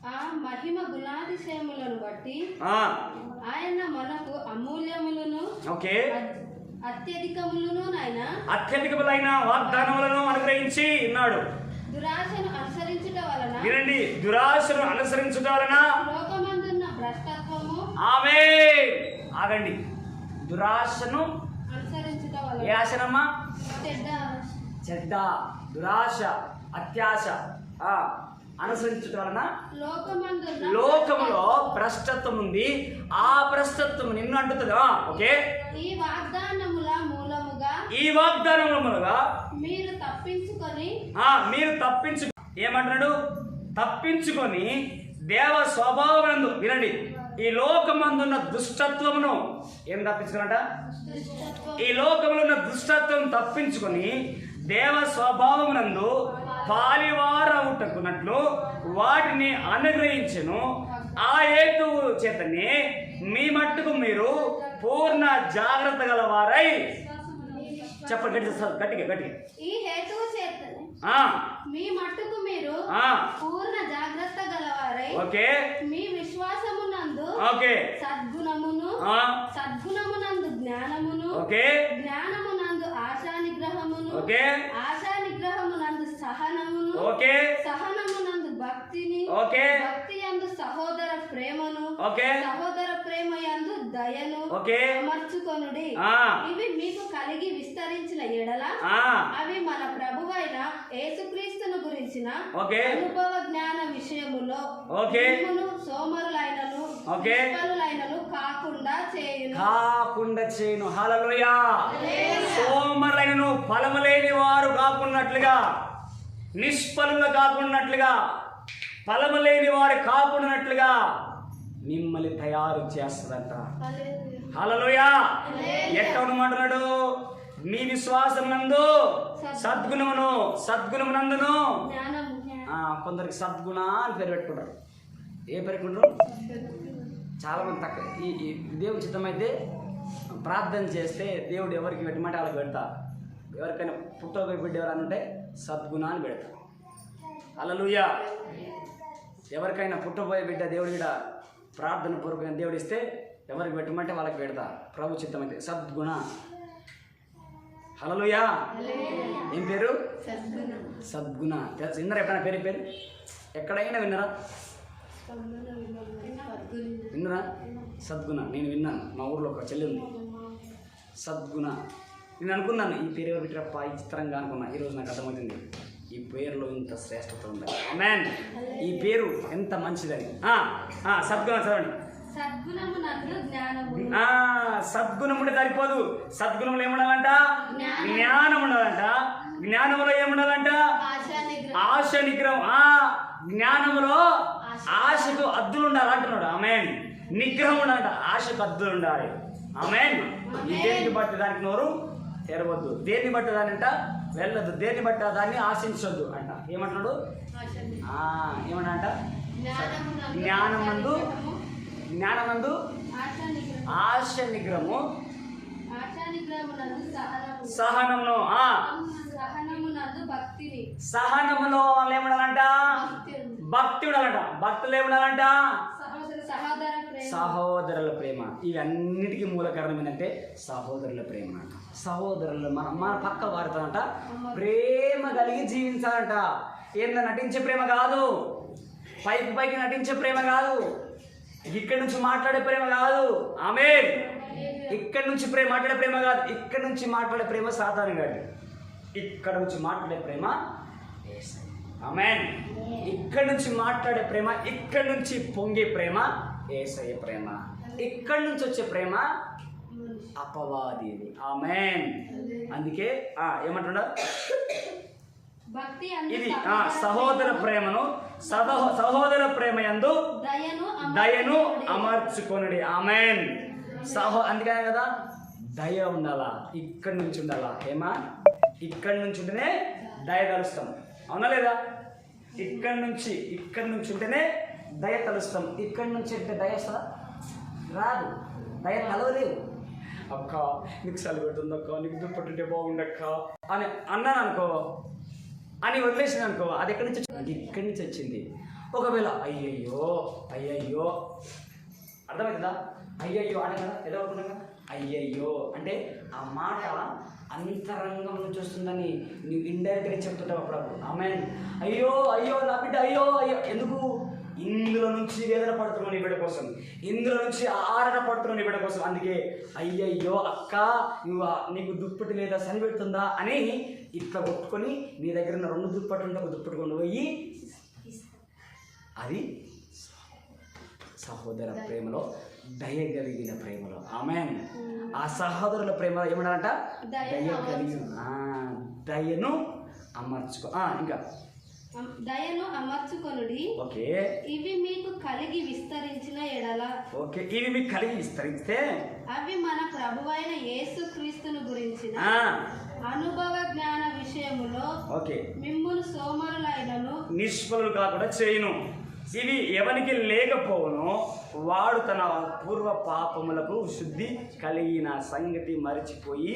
ఆ మహిమ గుణాతిశయములను బట్టి ఆయన మనకు అమూల్యములను ఓకే. అత్- అత్యధికములను నాయన. అత్యధికములైన వాగ్దానములను అనుగ్రహించి ఉన్నాడు. దురాశను అనుసరించుట వలన వినండి దురాశను అనుసరించుట వలన లోకమందున్న భ్రష్టత్వము ఆమె ఆగండి. దురాశను అనుసరించుట ఏ వలన ఆశనమ్మా చెడ్డ చెడ్డ దురాశ అత్యాశ ఆ, అనుసరించుట వలన లోకములో భ్రష్టత్వం ఉంది ఆ భ్రష్టత్వం నిన్ను అంటుతుంది? ఓకే? ఈ వాగ్దానముల మూలముగా ఈ వాగ్దానములుగా మీరు తప్పించుకొని ఆ, మీరు తప్పించు ఏమంటున్నాడు? తప్పించుకొని దేవ స్వభావనందు వినండి. ఈ లోకమందున్న దుష్టత్వమును ఏం తప్పించుకున్నట ఈ లోకంలో ఉన్న దుష్టత్వం తప్పించుకొని దేవ స్వభావమునందు పాలివారవుటకున్నట్లు వాటిని అనుగ్రహించను. ఆ హేతువు చేతనే మీ మట్టుకు మీరు పూర్ణ జాగ్రత్త గలవారై. చెప్పండి గట్టి గట్టిగా గట్టిగా. ఈ హేతువు చేతనే ఆ, మీ మట్టుకు మీరు ఆ, పూర్ణ జాగ్రత్త గలవారై. ఓకే. మీ విశ్వాసమునందు ఓకే. సద్గుణమును ఆ, సద్గుణమునందు జ్ఞానమును ఓకే. జ్ఞానమునందు ఆశా నిగ్రహమును ఓకే. ఆశా నిగ్రహమునందు సహనమును ఓకే. సహనమునందు భక్తిని ఓకే. భక్తి యందు సహోదర ప్రేమను ఓకే. సహోదర ప్రేమ యందు దయను ఓకే. అమర్చుకొనుడి. ఇవి మీకు కలిగి విస్తరించిన ఎడల ఆ, అవి మన ప్రభువైన యేసుక్రీస్తును గురించిన ఓకే. అనుభవ జ్ఞాన విషయములో ఓకే. మిమ్మును సోమరులైనను ఓకే. నిష్ఫలులైనను కాకుండా చేయును. కాకుండా చేయను. హలలోయా ఫలము లేని వారు కాకున్నట్లుగా నిష్ఫలులు కాకున్నట్లుగా ఫలము లేని వారు కాకున్నట్లుగా మిమ్మల్ని తయారు చేస్తుందంట. హలలోయా ఎక్కడ ఉండమంటున్నాడు మీ విశ్వాసం నందు సద్గుణమును సద్గుణమునందును. కొందరికి సద్గుణ అని పేరు పెట్టుకుంటారు. ఏ పేరు పెట్టుకుంటారు? చాలా మంది తక్కువ. ఈ దేవుడి చిత్తమైతే ప్రార్థన చేస్తే దేవుడు ఎవరికి పెట్టమంటే వాళ్ళకి పెడతా. ఎవరికైనా పుట్టోక బిడ్డ ఎవరైనా ఉంటే సద్గుణ అని పెడతా అలలుయ ఎవరికైనా పుట్టబోయే బిడ్డ దేవుడి బిడ్డ ప్రార్థన పూర్వకంగా దేవుడు ఇస్తే ఎవరికి పెట్టమంటే వాళ్ళకి పెడతా. ప్రభు చిత్తమైతే సద్గుణ. హలలుయా ఏం పేరు? సద్గుణం. తెలుసు. విన్నారా ఎప్పుడైనా పేరు పేరు? ఎక్కడైనా విన్నారా? విన్నారా? సద్గుణ. నేను విన్నాను. మా ఊర్లో ఒక చెల్లి ఉంది. సద్గుణ. నేను అనుకున్నాను ఈ పేరు ఎవరు పెట్టిరప్ప ఈ చిత్రంగా అనుకున్నా. ఈరోజు నాకు అర్థమవుతుంది. ఈ పేరులో ఇంత శ్రేష్టత ఉంది మ్యాన్ ఈ పేరు ఎంత మంచిదని సద్గుణ చదవండి. సద్గుణం ఉంటే సరిపోదు. సద్గుణంలో ఏముండాలంట? జ్ఞానం. ఉండాలంట జ్ఞానంలో ఏముండాలంట? ఆశా నిగ్రహం ఆ జ్ఞానములో ఆశకు అద్దులు ఉండాలి అంటున్నాడు. ఆమెన్ నిగ్రహం ఉండాలంట. ఆశకు అద్దులు ఉండాలి. ఆమెన్ దేనికి బట్టి దానికి నోరు? తెరవద్దు దేన్ని బట్టి దాని అంట వెళ్ళొద్దు. దేన్ని బట్టి దాన్ని ఆశించొద్దు అంట. ఆ ఏమంట జ్ఞానమందు. జ్ఞానమందు ఆశా నిగ్రహము. సహనము. సహనమును సహనములో వాళ్ళు ఏముండాలంట భక్తి ఉండాలంట భక్తులు ఏముండాలంట సహోదరుల ప్రేమ. ఇవన్నిటికీ మూల కారణం ఏంటంటే సహోదరుల ప్రేమ అంట. సహోదరుల మన మన పక్క వారితో అంట ప్రేమ కలిగి జీవించాలంట. ఏందో నటించే ప్రేమ కాదు. పైకి పైకి నటించే ప్రేమ కాదు. ఇక్కడి నుంచి మాట్లాడే ప్రేమ కాదు. ఆమె ఇక్కడి నుంచి ప్రేమ మాట్లాడే ప్రేమ కాదు. ఇక్కడి నుంచి మాట్లాడే ప్రేమ సాధారణ కాదు. ఇక్కడ నుంచి మాట్లాడే ప్రేమ ఆమెన్. ఇక్కడి నుంచి మాట్లాడే ప్రేమ ఇక్కడి నుంచి పొంగే ప్రేమ ఏసయ్య ప్రేమ. ఇక్కడి నుంచి వచ్చే ప్రేమ అపవాదిది. ఆమెన్. అందుకే ఆ ఏమంటున్నా భక్తి అందు ఇది ఆ సహోదర ప్రేమను సహో సహోదర ప్రేమ యందు దయను. అమర్చుకొనుడి. ఆమెన్. సహో అందుకనే కదా దయ ఉండాలా? ఇక్కడి నుంచి ఉండాలా? ఏమా? ఇక్కడి నుంచి ఉంటేనే దయ కలుస్తాం. అవునా లేదా? ఇక్కడి నుంచి ఇక్కడి నుంచి ఉంటేనే దయ కలుస్తాం ఇక్కడి నుంచి అంటే దయ రాదు. దయ కలవలేవు అక్క నీకు చలి పెడుతుంది అక్క నీకు దుప్పటుంటే బాగుండక్క అని అన్నాను అనుకో అని వదిలేసింది అనుకో అది ఎక్కడి నుంచి వచ్చింది? ఇక్కడి నుంచి వచ్చింది. ఒకవేళ అయ్యయ్యో అయ్యయ్యో అర్థమవుతుందా అయ్యయ్యో అనగా ఏదో అనుకున్నాగా అయ్యయ్యో. అంటే ఆ మాట అంతరంగం నుంచి వస్తుందని నువ్వు ఇండైరెక్ట్గా చెప్తుంటావు అప్పుడప్పుడు. ఆమె అయ్యో అయ్యో నా బిడ్డ అయ్యో అయ్యో. ఎందుకు? ఇందులో నుంచి వేదన పడుతున్నావు నీ బిడ్డ కోసం. ఇందులో నుంచి ఆరట పడుతున్నావు నీ బిడ్డ కోసం. అందుకే అయ్యయ్యో అక్క నువ్వు నీకు దుప్పటి లేదా సని పెడుతుందా అని ఇట్లా కొట్టుకొని నీ దగ్గర ఉన్న రెండు దుప్పట్లు ఉంటే ఒక దుప్పటి కొండు పోయి అది సహోదర ప్రేమలో దయ కలిగిన ప్రేమలో. ఆమె ఆ సహోదరుల ప్రేమ ఏమన్నారంట? దయ కలిగి ఆ, దయను అమర్చుకో. ఇంకా దయను అమర్చుకొనుడి. ఓకే. ఇవి మీకు కలిగి విస్తరించిన ఎడల. ఓకే. ఇవి మీకు కలిగి విస్తరిస్తే? అవి మన ప్రభువైన యేసు క్రీస్తును గురించిన అనుభవ జ్ఞాన విషయములో ఓకే. మిమ్మును సోమరులైనను నిష్ఫలులు కాకుండా చేయును. ఇవి ఎవనికి లేకపోవునో వాడు తన పూర్వ పాపములకు శుద్ధి కలిగిన సంగతి మరిచిపోయి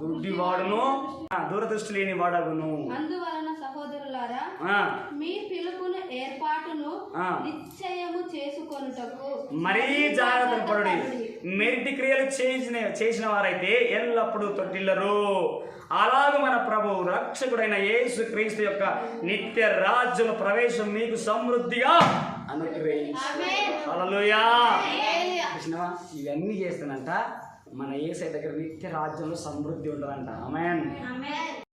గుడ్డివాడును దూరదృష్టి లేని వాడగును అందువలన సహోదరులారా ఆ, మీ పిలుపును ఏర్పాటును ఆ. నిశ్చయము చేసుకొనుటకు మరీ జాగ్రత్త పడుడి. మెరిటి క్రియలు చేసిన చేసిన వారైతే ఎల్లప్పుడూ తొట్టిల్లరు. అలాగ మన ప్రభు రక్షకుడైన యేసు క్రీస్తు యొక్క నిత్య రాజ్యము ప్రవేశం మీకు సమృద్ధిగా అనుగ్రహించు హల్లెలూయా. కృష్ణవా ఇవన్నీ చేస్తానంట మన ఏసై దగ్గర నిత్య రాజ్యంలో సమృద్ధి ఉండాలంట. ఆమెన్.